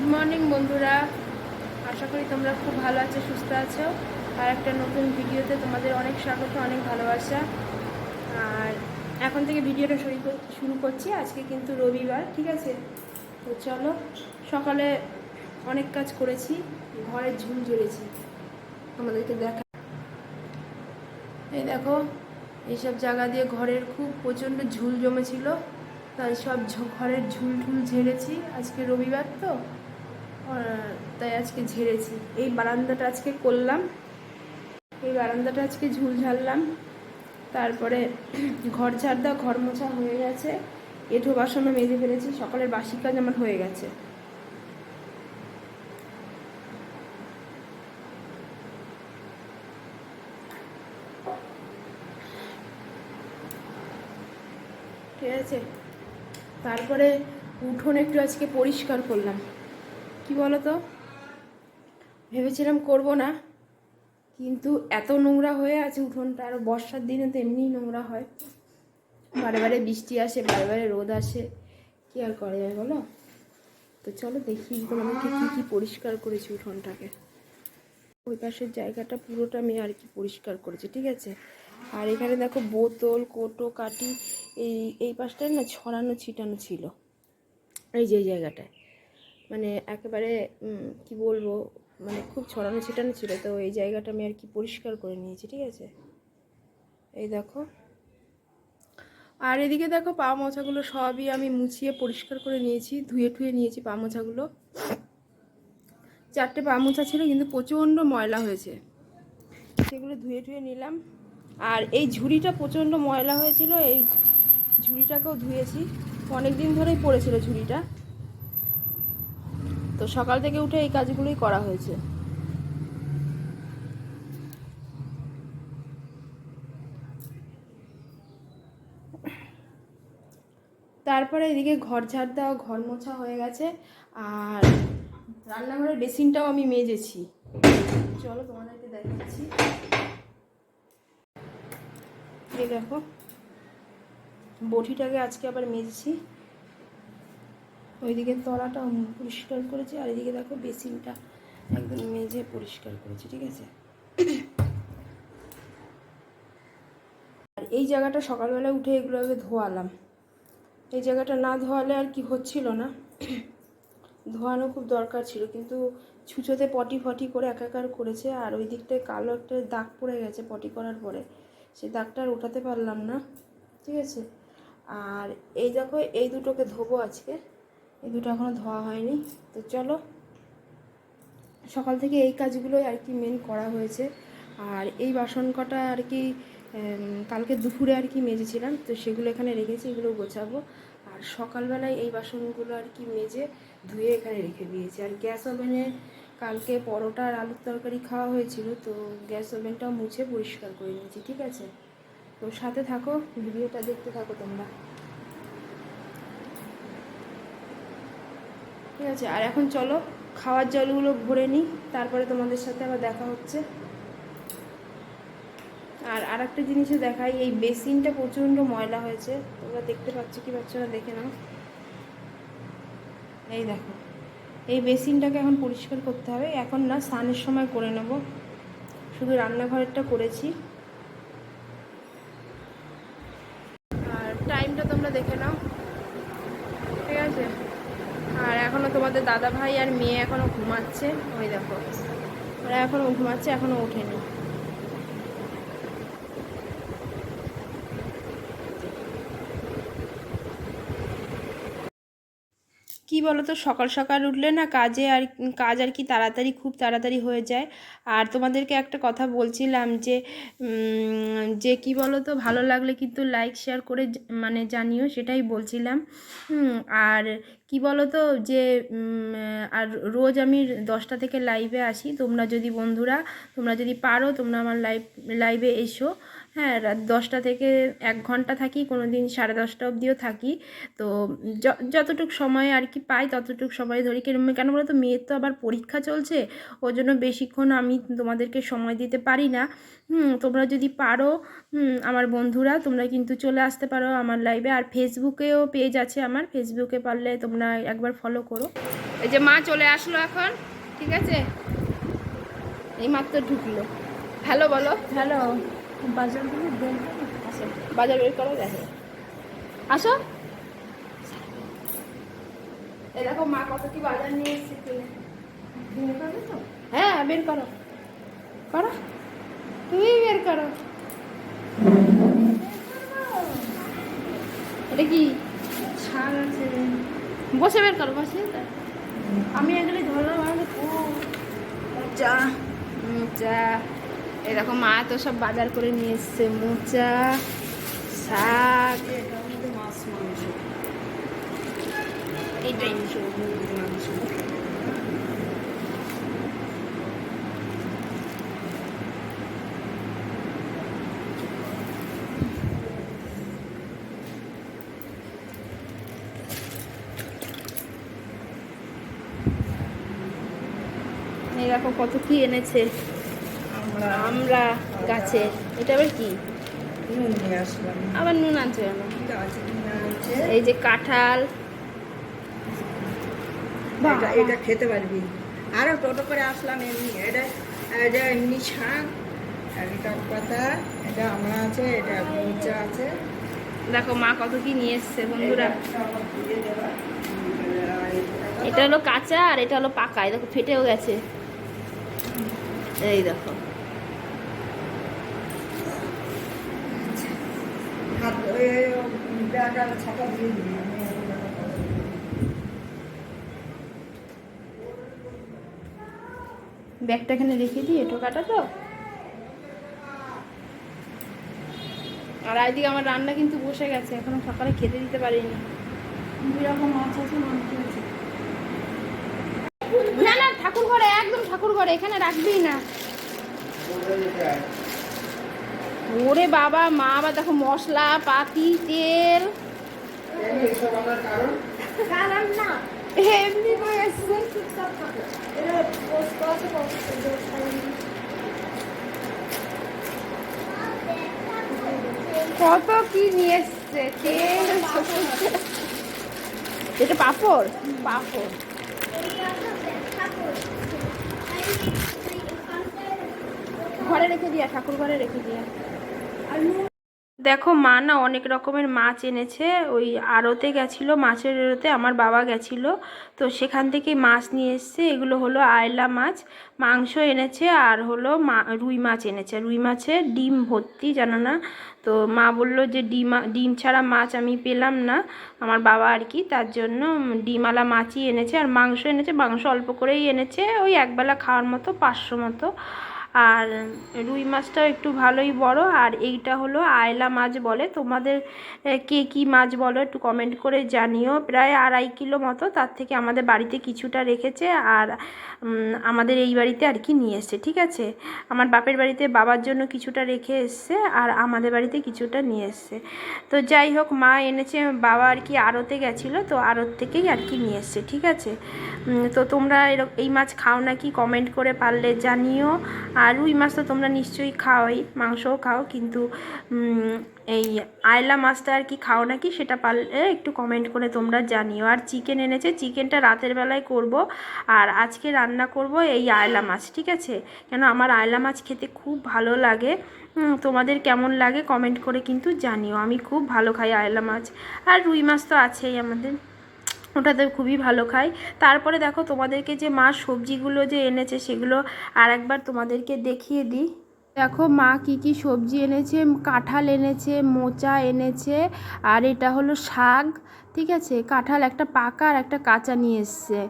Good morning বন্ধুরা। আশা করি তোমরা খুব ভালো আছো, সুস্থ আছো। আর একটা নতুন ভিডিওতে তোমাদের অনেক স্বাগত, অনেক ভালোবাসা। আর এখন থেকে ভিডিওটা শুরু কর- শুরু করছি। আজকে কিন্তু রবিবার, ঠিক আছে? তো চলো, সকালে অনেক কাজ করেছি ঘরের ঝুল ঝেড়েছি আমাদেরকে দেখা এই দেখো, এইসব জায়গা দিয়ে ঘরের খুব প্রচণ্ড ঝুল জমেছিল। তাই সব ঘরের ঝুল ঝুল ঝেড়েছি আজকে রবিবার তো। তাই আজকে ঝেড়েছি। এই বারান্দাটা আজকে করলাম। এই বারান্দাটা আজকে ঝুল ঝাড়লাম। তারপরে ঘর ঝাড় দেওয়া, ঘর মোছা হয়ে গেছে। এঁঠো বাসনও মেজে ফেলেছি। সকালের বাসি কাজ আমার হয়ে গেছে। ঠিক আছে? তারপরে উঠোন একটু আজকে পরিষ্কার করলাম। কি বলো তো ভেবেছিলাম করব না, কিন্তু এত নোংরা হয়ে আছে উঠোনটা, আর বর্ষার দিনে তো এমনিই নোংরা হয়। বারে বারে বৃষ্টি আসে, বারে বারে রোদ আসে, কি আর করা যায় বলো? তো চলো দেখি তোমাদেরকে কী কী পরিষ্কার করেছি উঠোনটাকে। ওই পাশের জায়গাটা পুরোটা আমি আর কি পরিষ্কার করেছি, ঠিক আছে? আর এখানে দেখো বোতল, কোটো কাটি এই এই পাশটায় না ছড়ানো, ছিটানো ছিল। এই যে জায়গাটায়। মানে একেবারে কি বলব মানে খুব ছড়ানো ছিটানো ছিল। তো এই জায়গাটা আমি আর কি পরিষ্কার করে নিয়েছি, ঠিক আছে? এই দেখো। আর এদিকে দেখো পা মোছাগুলো সবই আমি মুছিয়ে পরিষ্কার করে নিয়েছি, ধুয়ে ঠুয়ে নিয়েছি পা মোছাগুলো। চারটে পা মোছা ছিল, কিন্তু প্রচণ্ড ময়লা হয়েছে। সেগুলো ধুয়ে টুয়ে নিলাম। আর এই ঝুড়িটা প্রচণ্ড ময়লা হয়েছিল, এই ঝুড়িটাকেও ধুয়েছি। অনেক দিন ধরেই পড়েছিল ঝুড়িটা। তো সকাল থেকে উঠে এই কাজগুলোই করা হয়েছে। তারপরে এদিকে ঘর ঝাড় দেওয়া, ঘর মোছা হয়ে গেছে, আর রান্নাঘরের বেসিনটাও আমি মেজেছি। চলো তোমাদেরকে দেখাচ্ছি। দেখো, বটিটাকে আজকে আবার মেজেছি। ওইদিকে তলাটা পরিষ্কার করেছি, আর এদিকে দেখো বেসিনটা একদম মেজে পরিষ্কার করেছি, ঠিক আছে? আর এই জায়গাটা সকালবেলা উঠে এগুলোকে ধোয়ালাম। এই জায়গাটা না ধোয়ালে আর কি হচ্ছিল না। ধোয়ানো খুব দরকার ছিল, কিন্তু ছুঁচোতে পটি ফটি করে একাকার করেছে, আর ওই দিকটায় কালো একটা দাগ পড়ে গেছে পটি করার পরে। সে দাগটা আর ওঠাতে পারলাম না, ঠিক আছে? আর এই দেখো, এই দুটোকে ধোবো আজকে। এই দুটো এখনও ধোয়া হয়নি। তো চলো, সকাল থেকে এই কাজগুলোই আর কি মেন করা হয়েছে। আর এই বাসন কটা আর কি কালকে দুপুরে আর কি মেজেছিলাম, তো সেগুলো এখানে রেখেছি, এগুলো গোছাবো। আর সকালবেলায় এই বাসনগুলো আর কি মেজে ধুয়ে এখানে রেখে দিয়েছি। আর গ্যাস ওভেনে কালকে পরোটা আর আলুর তরকারি খাওয়া হয়েছিল, তো গ্যাস ওভেনটাও মুছে পরিষ্কার করে নিয়েছি, ঠিক আছে? তো সাথে থাকো, ভিডিওটা দেখতে থাকো তোমরা। ঠিক আছে, আর এখন চলো, খাওয়ার জলগুলো ভরে নিই, তারপরে তোমাদের সাথে আবার দেখা হচ্ছে। আর আর একটা জিনিসে দেখাই, এই বেসিনটা প্রচণ্ড ময়লা হয়েছে, তোমরা দেখতে পাচ্ছ কি পাচ্ছ না, দেখে নাও। এই দেখো, এই বেসিনটাকে এখন পরিষ্কার করতে হবে, এখন না স্নানের সময় করে নেব। শুধু রান্নাঘরেরটা করেছি। আর টাইমটা তোমরা দেখে নাও ঠিক আছে আর এখনও তোমাদের দাদা ভাই আর মেয়ে এখনও ঘুমাচ্ছে। ওই দেখো ওরা এখনও ঘুমাচ্ছে এখনও ওঠেনি। কি বলতো, সকাল সকাল উঠলে না কাজে আর, কাজ আর কি তাড়াতাড়ি, খুব তাড়াতাড়ি হয়ে যায়। আর তোমাদেরকে একটা কথা বলছিলাম যে যে কি বলতো, ভালো লাগলে কিন্তু লাইক শেয়ার করে মানে জানিও, সেটাই বলছিলাম। আর কি বলতো যে আর রোজ আমি দশটা থেকে লাইভে আসি। তোমরা যদি বন্ধুরা, তোমরা যদি পারো, তোমরা আমার লাইভ লাইভে এসো। হ্যাঁ রাত দশটা থেকে এক ঘণ্টা থাকি, কোনো দিন সাড়ে দশটা অবধিও থাকি। তো যতটুকু সময় আর কি পাই, ততটুকু সময় ধরি। কেন কেন বলো তো মেয়ের তো আবার পরীক্ষা চলছে ওই জন্য বেশিক্ষণ আমি তোমাদেরকে সময় দিতে পারি না। তোমরা যদি পারো আমার বন্ধুরা, তোমরা কিন্তু চলে আসতে পারো আমার লাইভে আর ফেসবুকেও পেজ আছে আমার, ফেসবুকে পারলে তোমরা একবার ফলো করো। এই যে মা চলে আসলো এখন, ঠিক আছে? এই মাত্র ঢুকলো। হ্যালো বলো। হ্যালো বাজার বের করো। বাজার বের করো দেখো। আসো। দেখো মা কত কি বাজার নিয়ে এসেছে হ্যাঁ বের করো। করো। তুমি বের করো। এটা কি? আছে। বসে বের করো বসে। আমি এখানে ধরলাম আমি চা চা এই দেখো মা তো সব বাজার করে নিয়ে এসছে মোচা শাক এটার মধ্যে মাছ মাংস এইটাই মাংস মুরগির মাংস এই দেখো কত কি এনেছে আমরা গাছে। এটা আবার কি? নুন নিয়ে আসলাম। আবার নুন আনছে কেন এই যে কাঁঠাল। এটা খেতে পারবি। আরও টোটো করে আসলাম এমনি। এটা এটা এমনি শাক। এটা পাতা। এটা আমরা আছে এটা মোচা আছে। দেখো মা কত কি নিয়ে এসছে বন্ধুরা। এটা হলো কাঁচা আর এটা হলো পাকা। দেখো ফেটেও গেছে। এই দেখো। হাত ওই ব্যাগ আর ছাতা দিয়ে দিবি আমি এগুলো করে দিবি। ব্যাগটা এখানে রেখে দিই এটো কাটা তো। আর একদিকে আমার রান্না কিন্তু বসে গেছে এখনও সকালে খেতে দিতে পারিনি। দুই রকম মাছ আছে মাংস আছে না না ঠাকুর ঘরে একদম ঠাকুর ঘরে এখানে রাখবি না। ওরে বাবা মা আবার দেখো মশলা পাতি তেল। এমনি করে কত কি নিয়ে এসছে? তেল এটা পাপড়? পাপড়। ঘরে রেখে দিয়া ঠাকুর ঘরে রেখে দিয়া। দেখো, মা না অনেক রকমের মাছ এনেছে। ওই আড়তে গেছিল, মাছের আড়তে আমার বাবা গেছিল। তো সেখান থেকে মাছ নিয়ে এসছে। এগুলো হলো আয়লা মাছ। মাংস এনেছে আর হলো মা, রুই মাছ এনেছে। রুই মাছের ডিম ভর্তি, জানো না? তো মা বলল যে ডিম ডিম ছাড়া মাছ আমি পেলাম না। আমার বাবা আর কি, তার জন্য ডিমওয়ালা মাছই এনেছে। আর মাংস এনেছে, মাংস অল্প করেই এনেছে। ওই একবেলা খাওয়ার মতো, পাঁচশো মতো। আর রুই মাছটাও একটু ভালোই বড়, আর এইটা হলো আয়লা মাছ বলে। তোমাদের কে কী মাছ বলো একটু কমেন্ট করে জানিও। প্রায় আড়াই কিলো মতো, তার থেকে আমাদের বাড়িতে কিছুটা রেখেছে আর আমাদের এই বাড়িতে আর কি নিয়ে এসছে, ঠিক আছে? আমার বাপের বাড়িতে বাবার জন্য কিছুটা রেখে এসছে আর আমাদের বাড়িতে কিছুটা নিয়ে এসছে। তো যাই হোক, মা এনেছে, বাবা আর কি আড়তে গেছিল, তো আড়ত থেকেই আর কি নিয়ে এসছে, ঠিক আছে? তো তোমরা এরক- এই মাছ খাও নাকি কমেন্ট করে পারলে জানিও। আর রুই মাছ তো তোমরা নিশ্চয়ই খাওয়াই, মাংসও খাও, কিন্তু এই আয়লা মাছটা আর কি খাও নাকি সেটা পারলে একটু কমেন্ট করে তোমরা জানিও। আর চিকেন এনেছে চিকেনটা রাতের বেলায় করব আর আজকে রান্না করব এই আয়লা মাছ, ঠিক আছে? কেন আমার আয়লা মাছ খেতে খুব ভালো লাগে। তোমাদের কেমন লাগে কমেন্ট করে কিন্তু জানিও। আমি খুব ভালো খাই আয়লা মাছ। আর রুই মাছ তো আছেই আমাদের। ওটাতে খুবই ভালো খাই। তারপরে দেখো তোমাদেরকে যে মা সবজিগুলো যে এনেছে সেগুলো আর একবার তোমাদেরকে দেখিয়ে দিই। দেখো মা কি কি সবজি এনেছে, কাঁঠাল এনেছে, মোচা এনেছে, আর এটা হলো শাক, ঠিক আছে? কাঁঠাল একটা পাকা আর একটা কাঁচা নিয়ে এসছে।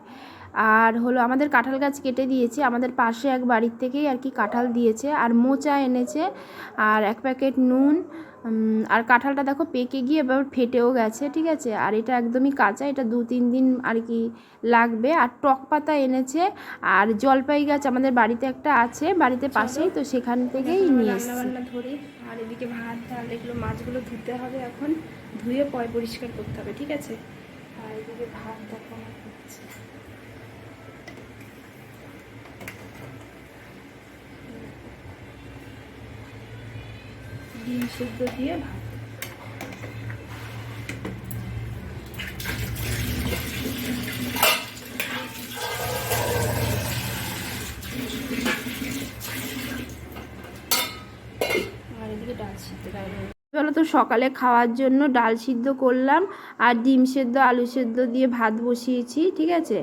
আর হলো আমাদের কাঁঠাল গাছ কেটে দিয়েছে, আমাদের পাশে এক বাড়ির থেকেই আর কি কাঁঠাল দিয়েছে। আর মোচা এনেছে, আর এক প্যাকেট নুন আর কাঁঠালটা দেখো পেকে গিয়ে এবার ফেটেও গেছে ঠিক আছে? আর এটা একদমই কাঁচা এটা দু তিন দিন আর কি লাগবে। আর টক পাতা এনেছে আর জলপাই গাছ আমাদের বাড়িতে একটা আছে বাড়িতে পাশেই তো সেখান থেকেই নিয়ে এসেছি। ধরি আর এদিকে ভাত ডাল এগুলো মাছগুলো ধুতে হবে এখন ধুয়ে পয় পরিষ্কার করতে হবে ঠিক আছে? আর এদিকে ভাত দেখো আমার হচ্ছে ডিম সেদ্ধ দিয়ে ভাত আর এদিকে ডাল সিদ্ধ ডাল বলো তো সকালে খাওয়ার জন্য ডাল সিদ্ধ করলাম আর ডিম সেদ্ধ, আলু সেদ্ধ দিয়ে ভাত বসিয়েছি, ঠিক আছে?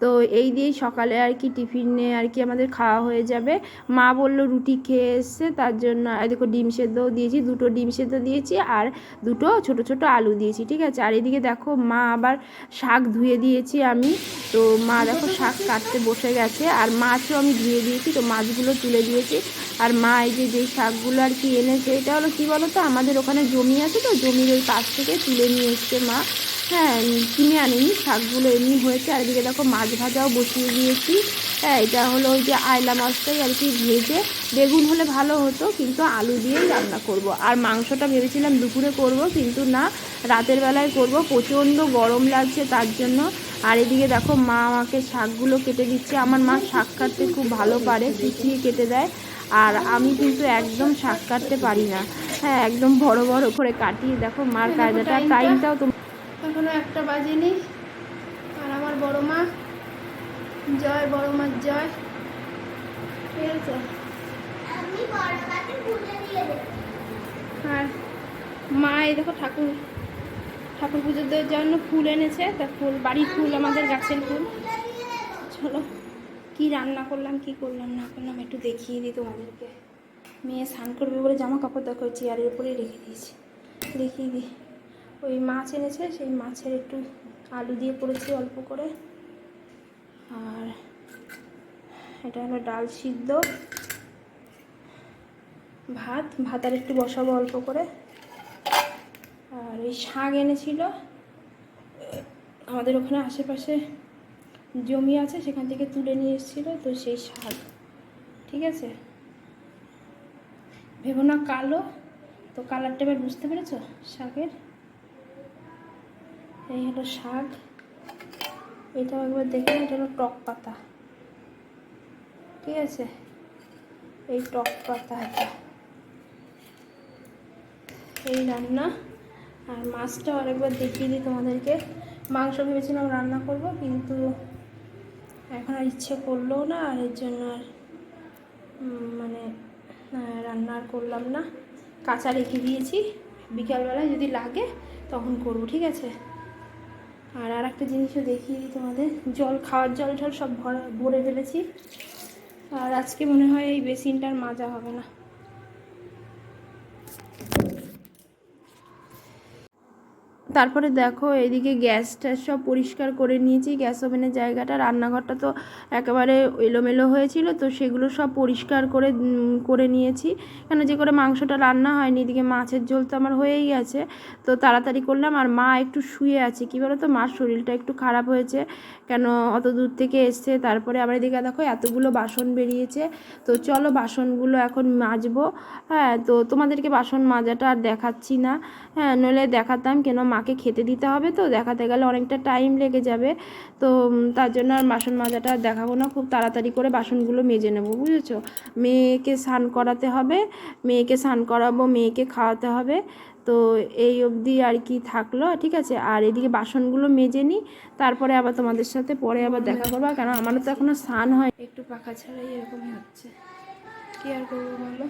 তো এই দিয়েই সকালে আর কি টিফিনে আর কি আমাদের খাওয়া হয়ে যাবে। মা বলল রুটি খেয়ে এসছে, তার জন্য দেখো ডিম সেদ্ধও দিয়েছি, দুটো ডিম সেদ্ধ দিয়েছি আর দুটো ছোট ছোট আলু দিয়েছি, ঠিক আছে? আর এদিকে দেখো মা আবার শাক ধুয়ে দিয়েছি আমি। তো মা দেখো শাক কাটতে বসে গেছে আর মাছও আমি ধুয়ে দিয়েছি, তো মাছগুলো তুলে দিয়েছি। আর মা এই যে যেই শাকগুলো আর কি এনেছে, এটা হলো কি বলো তো আমাদের ওখানে জমি আছে তো, জমির ওই কাছ থেকে তুলে নিয়ে এসছে মা। হ্যাঁ কিনে আনিনি, শাকগুলো এমনি হয়েছে। আর এদিকে দেখো মাছ ভাজাও বসিয়ে দিয়েছি। হ্যাঁ এটা হলো ওই যে আয়লা মাছটাই আর কি ভেজে। বেগুন হলে ভালো হতো, কিন্তু আলু দিয়েই রান্না করব। আর মাংসটা ভেবেছিলাম দুপুরে করব, কিন্তু না, রাতের বেলায় করব। প্রচণ্ড গরম লাগছে তার জন্য। আর এদিকে দেখো মা আমাকে শাকগুলো কেটে দিচ্ছে। আমার মা শাক কাটতে খুব ভালো পারে কুচিয়ে কেটে দেয়। আর আমি কিন্তু একদম শাক কাটতে পারি না। হ্যাঁ একদম বড় বড় করে কাটিয়ে দেখো মার কায়দাটা টাইমটাও তো এখনও একটা বাজেনি আর আমার বড় মা। জয় বড় মার জয়। ঠিক আছে? আর মা এই দেখো ঠাকুর। ঠাকুর পুজোর জন্য ফুল এনেছে। তা ফুল বাড়ির ফুল আমাদের গাছের ফুল। চলো কি রান্না করলাম কি করলাম না করলাম একটু দেখিয়ে দিই তোমাদেরকে। মেয়ে স্নান করবে বলে জামা কাপড় দেখো চেয়ারের উপরেই রেখে দিয়েছি। দেখিয়ে দিই ওই মাছ এনেছে, সেই মাছের একটু আলু দিয়ে করেছি অল্প করে। আর এটা হলো ডাল সিদ্ধ। ভাত ভাত আর একটু বসাবো অল্প করে। আর এই শাক এনেছিল। আমাদের ওখানে আশেপাশে জমি আছে, সেখান থেকে তুলে নিয়ে এসেছিল, তো সেই শাক। ঠিক আছে? ভেবো না কালো? তো কালারটা এবার বুঝতে পেরেছ? শাকের? এই হলো শাক। এটাও একবার দেখে এটা হলো টক পাতা। ঠিক আছে? এই টক পাতা এটা। এই রান্না। আর মাছটাও আরেকবার দেখিয়ে দিই তোমাদেরকে। মাংস ভেবেছিলাম রান্না করব, কিন্তু এখন আর ইচ্ছে করল না, আর এর জন্য আর মানে রান্না আর করলাম না। কাঁচা রেখে দিয়েছি। বিকালবেলায় যদি লাগে, তখন করব, ঠিক আছে? আর আর একটা জিনিসও দেখিয়ে দিই তোমাদের। জল, খাওয়ার জল ঠল সব ভরা, ভরে ফেলেছি। আর আজকে মনে হয় এই বেসিনটার মাজা হবে না। তারপরে দেখো এদিকে গ্যাস ট্যাস সব পরিষ্কার করে নিয়েছি। গ্যাস ওভেনের জায়গাটা, রান্নাঘরটা তো একেবারে এলোমেলো হয়েছিল, তো সেগুলো সব পরিষ্কার করে করে নিয়েছি। কেন যে করে মাংসটা রান্না হয়নি, এদিকে মাছের ঝোল তো আমার হয়েই গেছে। তো তাড়াতাড়ি করলাম, আর মা একটু শুয়ে আছে। কী বলো তো মার শরীরটা একটু খারাপ হয়েছে, কেন অত দূর থেকে এসছে। তারপরে আবার এদিকে দেখো এতগুলো বাসন বেরিয়েছে। তো চলো বাসনগুলো এখন মাজবো। হ্যাঁ তো তোমাদেরকে বাসন মাজাটা আর দেখাচ্ছি না। হ্যাঁ নইলে দেখাতাম কেন মাকে খেতে দিতে হবে তো, দেখাতে গেলে অনেকটা টাইম লেগে যাবে। তো তার জন্য আর বাসন মাজাটা দেখাবো না, খুব তাড়াতাড়ি করে বাসনগুলো মেজে নেব, বুঝেছ? মেয়েকে স্নান করাতে হবে, মেয়েকে স্নান করাবো, মেয়েকে খাওয়াতে হবে। তো এই অবধি আর কি থাকল, ঠিক আছে? আর এদিকে বাসনগুলো মেজে নিই, তারপরে আবার তোমাদের সাথে পরে আবার দেখা করব কারণ আমারও তো এখনও স্নান হয় একটু পাখা ছাড়াই এরকমই হচ্ছে। কি আর করব বলো?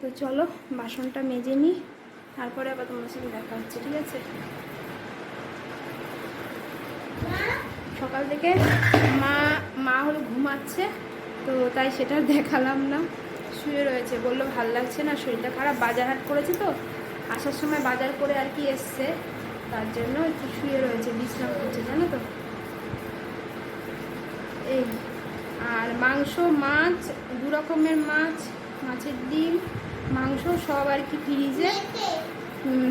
তো চলো, বাসনটা মেজে নিই। তারপরে আবার তোমার সাথে দেখা হচ্ছে, ঠিক আছে? সকাল থেকে মা মা হলো ঘুমাচ্ছে, তো তাই সেটা দেখালাম না। শুয়ে রয়েছে, বলল ভালো লাগছে না, শরীরটা খারাপ, বাজার হাট করেছে তো। আসার সময় বাজার করে আর কি এসছে, তার জন্য একটু শুয়ে রয়েছে, বিশ্রাম করছে, জানো তো। এই, আর মাংস, মাছ, দু রকমের মাছ, মাছের ডিম, মাংস সব আর কি ফ্রিজে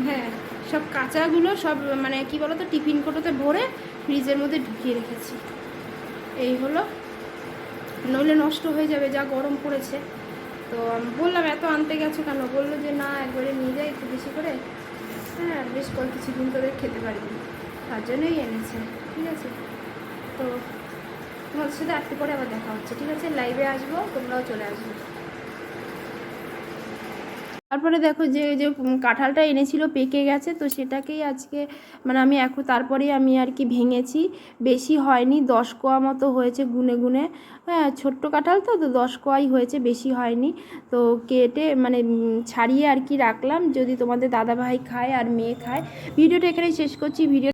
হ্যাঁ। সব কাঁচাগুলো সব মানে কি বলতো, টিফিন কোটোতে ভরে ফ্রিজের মধ্যে ঢুকিয়ে রেখেছি। এই হলো। নইলে নষ্ট হয়ে যাবে, যা গরম পড়েছে। তো আমি বললাম, এত আনতে গেছো কেন? বলল যে, না, একবারে নিয়ে যাই একটু বেশি করে। হ্যাঁ বেশ কয়েক কিছুদিন তোদের খেতে পারবি তার জন্যই এনেছে, ঠিক আছে? তো তোমাদের সাথে একটু পরে আবার দেখা হচ্ছে, ঠিক আছে? লাইভে আসব, তোমরাও চলে আসবে। তারপরে দেখো যে যে কাঁঠালটা এনেছিল, পেকে গেছে, তো সেটাকেই আজকে মানে আমি এখন, তারপরেই আমি আর কি ভেঙেছি। বেশি হয়নি, দশ কোয়া মতো হয়েছে গুনে গুনে। হ্যাঁ ছোট্ট কাঁঠাল তো তো দশ কোয়াই হয়েছে, বেশি হয়নি। তো কেটে মানে ছাড়িয়ে আর কি রাখলাম, যদি তোমাদের দাদাভাই খায় আর মেয়ে খায়। ভিডিওটা এখানেই শেষ করছি, ভিডিও